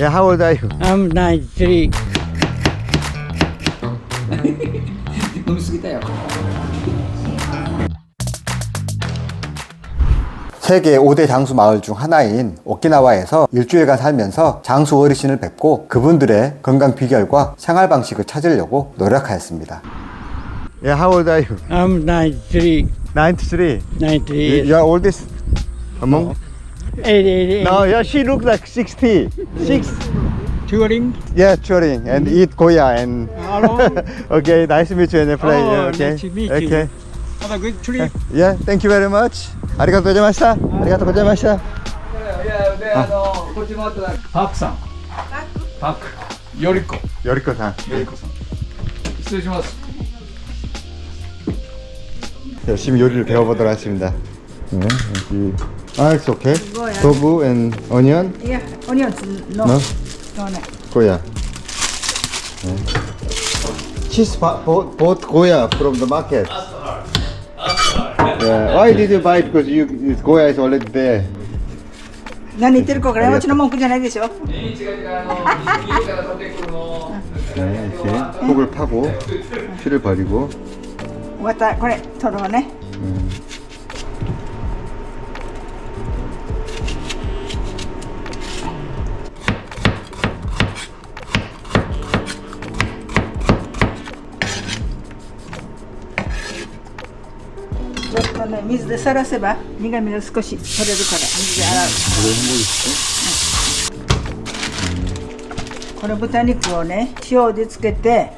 Yeah, how old are you? I'm 93. 세계 5대 장수 마을 중 하나인 오키나와에서 일주일간 살면서 장수 어르신을 뵙고 그분들의 건강 비결과 생활 방식을 찾으려고 노력하였습니다. Yeah, how old are you? I'm 93. 93. 93. You years. are oldest among? 88. No, yeah, she looks like 60. Six. Touring. Yeah, touring and eat goya and. Hello. okay, nice to meet you and play. Oh, okay. nice to meet you. okay. Have a good trip. Yeah, thank you very much. ありがとうございました。ありがとうございました。いやであのこっち回ったらパークさんパークよりこよりこさん。よりこさん失礼します 열심히 요리를 배워보도록 하겠습니다. 네, 여기. Ah, it's okay. Goya. Tofu and onion? Yeah, onions. No. No? No, no. Goya. Yeah. Cheese bought, bought Goya from the market. Yeah. Why did you buy it? Because you, this Goya is already there. 난 이때를 거 그래요. 저는 먹고 전에 되죠. 네, 이렇게 속을 파고 피를 버리고. 왔다, 그래, 들어오네. 음. とね、水でさらせば苦味が少し取れるから水で洗う。この豚肉をね、塩でつけて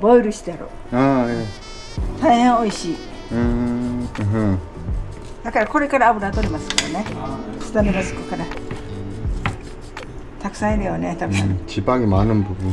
ボイルしてやろう。 아, 예. 大変美味しい。 음, 음. だからこれから油取りますからね。下にがつくから。たくさん入れようね、たくさん。 지방이 많은 부분.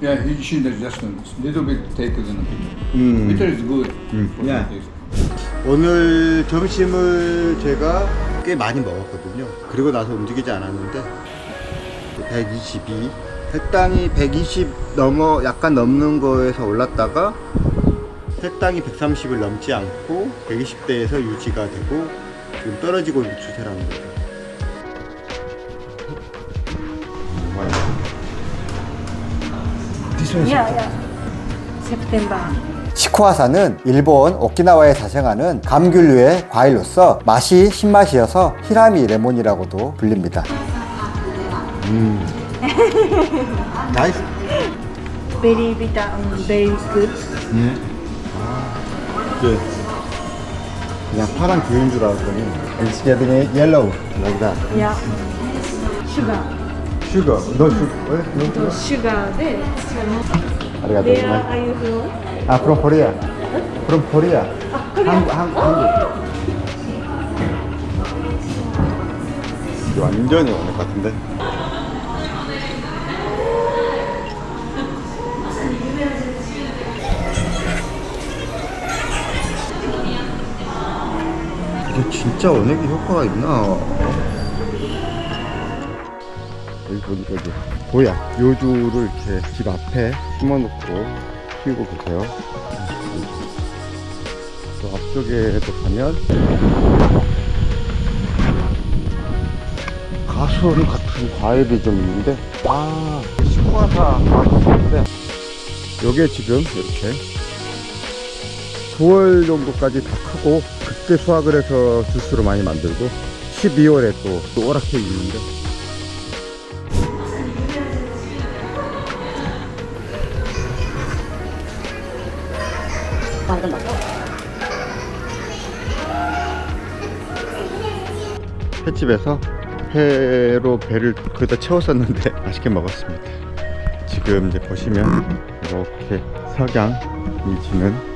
Yeah, he, she does just a little bit take the bitter. 음. Bitter is good. for Yeah. taste. 오늘 점심을 제가 꽤 많이 먹었거든요. 그리고 나서 움직이지 않았는데 122 혈당이 120 넘어 약간 넘는 거에서 올랐다가 혈당이 130을 넘지 않고 120대에서 유지가 되고 지금 떨어지고 있는 추세라는 거죠.いや Yeah, yeah. September. 시코아사는 일본 오키나와에 자생하는 감귤류의 과일로서 맛이 신맛이어서 히라미 레몬이라고도 불립니다. 음. 나이스. Very bitter and very good. 음. 예. 그냥 파란 귤인 줄 알았더니 It's getting yellow like that. Yeah. Sugar. sugar, no sugar. What? No sugar. No sugar. 네. Arigato. Where are you from? Ah, from Korea. From Korea. 아, 코리아. 한국, 한, 한국. 이거 완전히 오늘 같은데? 이게 진짜 원액이 효과가 있나? 여기 보니까 이제 고야 요주를 이렇게 집 앞에 심어놓고 키우고 계세요. 또 앞쪽에도 가면 가수원 같은 과일이 좀 있는데 아 시화사 과수인데. 요게 지금 이렇게 9월 정도까지 다 크고 그때 수확을 해서 주스로 많이 만들고 12월에 또 오락해 있는데 횟집에서 회로 배를 거기다 채웠었는데 맛있게 먹었습니다. 지금 이제 보시면 이렇게 석양이 지는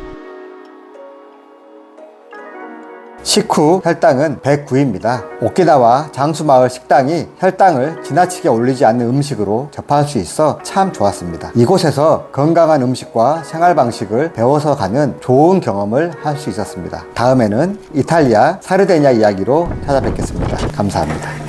식후 혈당은 109입니다. 오키나와 장수마을 식당이 혈당을 지나치게 올리지 않는 음식으로 접할 수 있어 참 좋았습니다. 이곳에서 건강한 음식과 생활 방식을 배워서 가는 좋은 경험을 할 수 있었습니다. 다음에는 이탈리아 사르데냐 이야기로 찾아뵙겠습니다. 감사합니다.